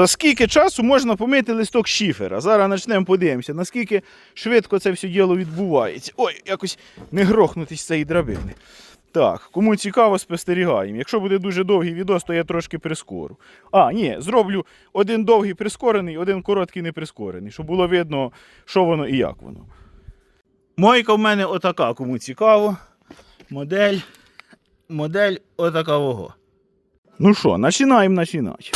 За скільки часу можна помити листок шифера? Зараз почнемо подивимося, наскільки швидко це все діло відбувається. Ой, якось не грохнутись цієї драбини. Так, кому цікаво, спостерігаємо. Якщо буде дуже довгий відос, то я трошки прискору. А, ні, зроблю один довгий прискорений, один короткий не прискорений, щоб було видно, що воно і як воно. Мойка в мене отака, кому цікаво. Модель. Модель отакавого. Ну що, починаємо починати.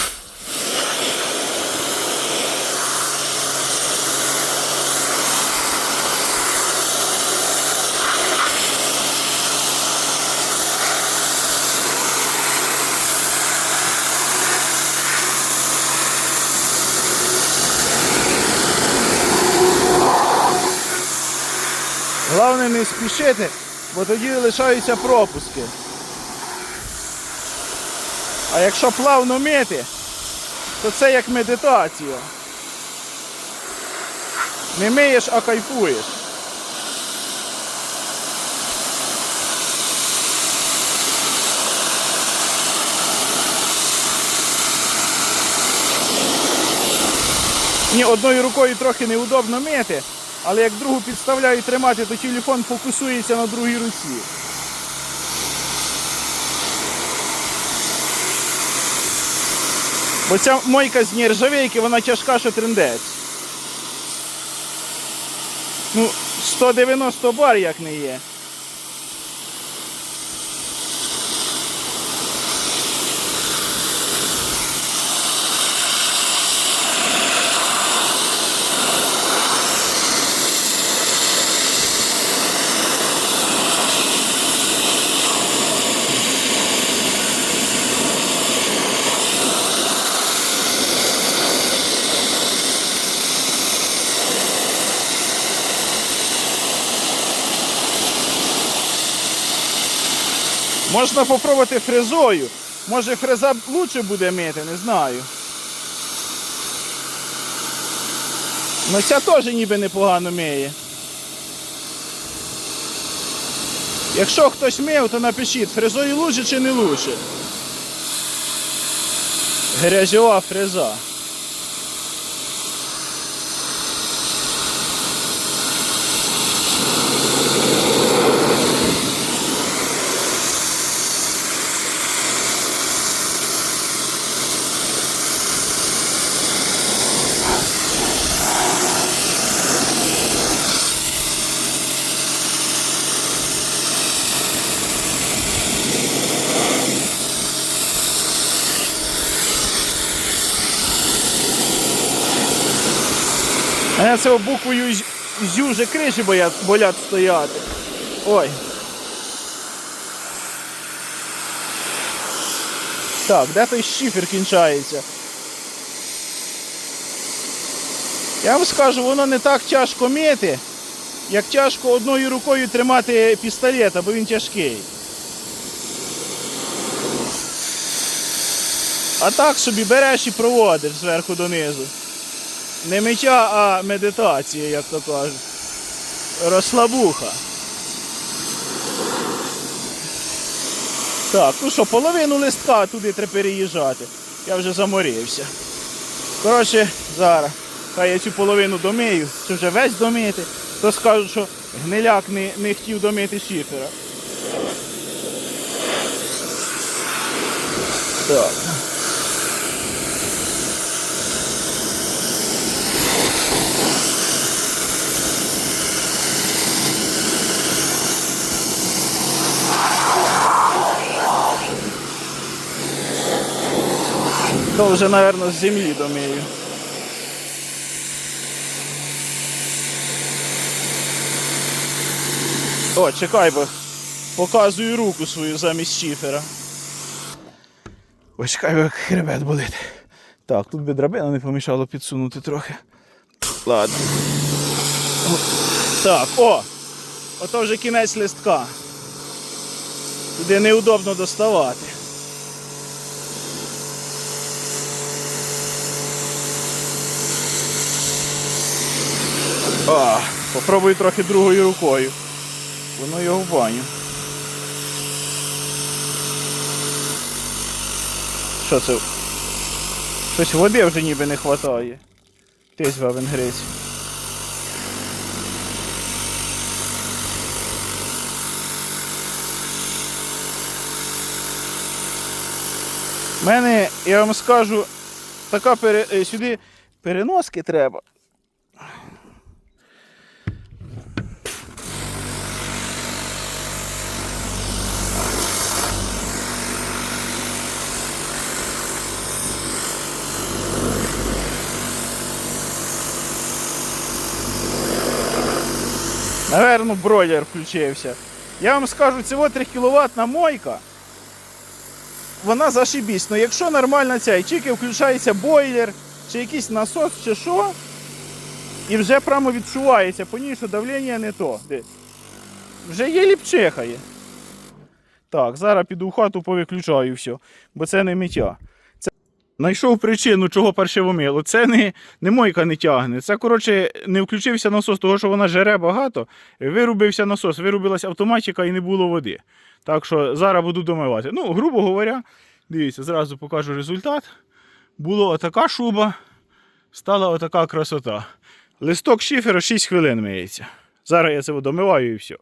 Головне не спішити, бо тоді лишаються пропуски. А якщо плавно мити, то це як медитація. Не миєш, а кайфуєш. Ні, одною рукою трохи неудобно мити, але як другу підставляю тримати, то телефон фокусується на другій руці. Бо ця мойка з нержавейки, вона тяжка, що трендець. Ну, 190 бар як не є. Можна попробувати фрезою. Може фреза лучше буде мити, не знаю. Ну ця теж ніби непогано миє. Якщо хтось мив, то напишіть, фрезою лучше чи не лучше. Грязьова фреза. Мене це буквою з- зю вже боять, болять стояти. Ой. Так, де той шифер кінчається? Я вам скажу, воно не так тяжко мити, як тяжко одною рукою тримати пістолет, бо він тяжкий. А так собі береш і проводиш зверху донизу. Не миття, а медитація, як то кажуть. Розслабуха. Так, ну що, половину листка туди треба переїжджати. Я вже заморився. Коротше, зараз. Хай я цю половину домию, чи вже весь домити, то скажуть, що гниляк не, не хотів домити шифера. Так. То вже, мабуть, з землі домию. О, чекай, бо показую руку свою замість шифера. Ой, чекай, як хребет болить. Так, тут би драбина не помішало підсунути трохи. Ладно. Так, о! Ото вже кінець листка. Туди неудобно доставати. А, попробую трохи другою рукою. Воно його в баню. Що це? Щось води вже ніби не вистачає. Тись вавен грець. У мене, я вам скажу, така пере, е, сюди переноски треба. Наверно, бройлер включився. Я вам скажу, це 3 кВт мойка. Вона зашибісь. Ну якщо нормально ця, і тільки включається бойлер, чи якийсь насос, чи що, і вже прямо відчувається по ній, що давлення не то. Вже є ліпчихає. Так, зараз піду в хату повиключаю все, бо це не миття. Це... Знайшов причину, чого паршивомило. Це не, не мойка не тягне. Це, коротше, не включився насос, того, що вона жере багато. Вирубився насос, вирубилась автоматика і не було води. Так що зараз буду домивати. Ну, грубо говоря, дивіться, зразу покажу результат. Була отака шуба, стала отака красота. Листок шифера 6 хвилин миється. Зараз я це домиваю і все.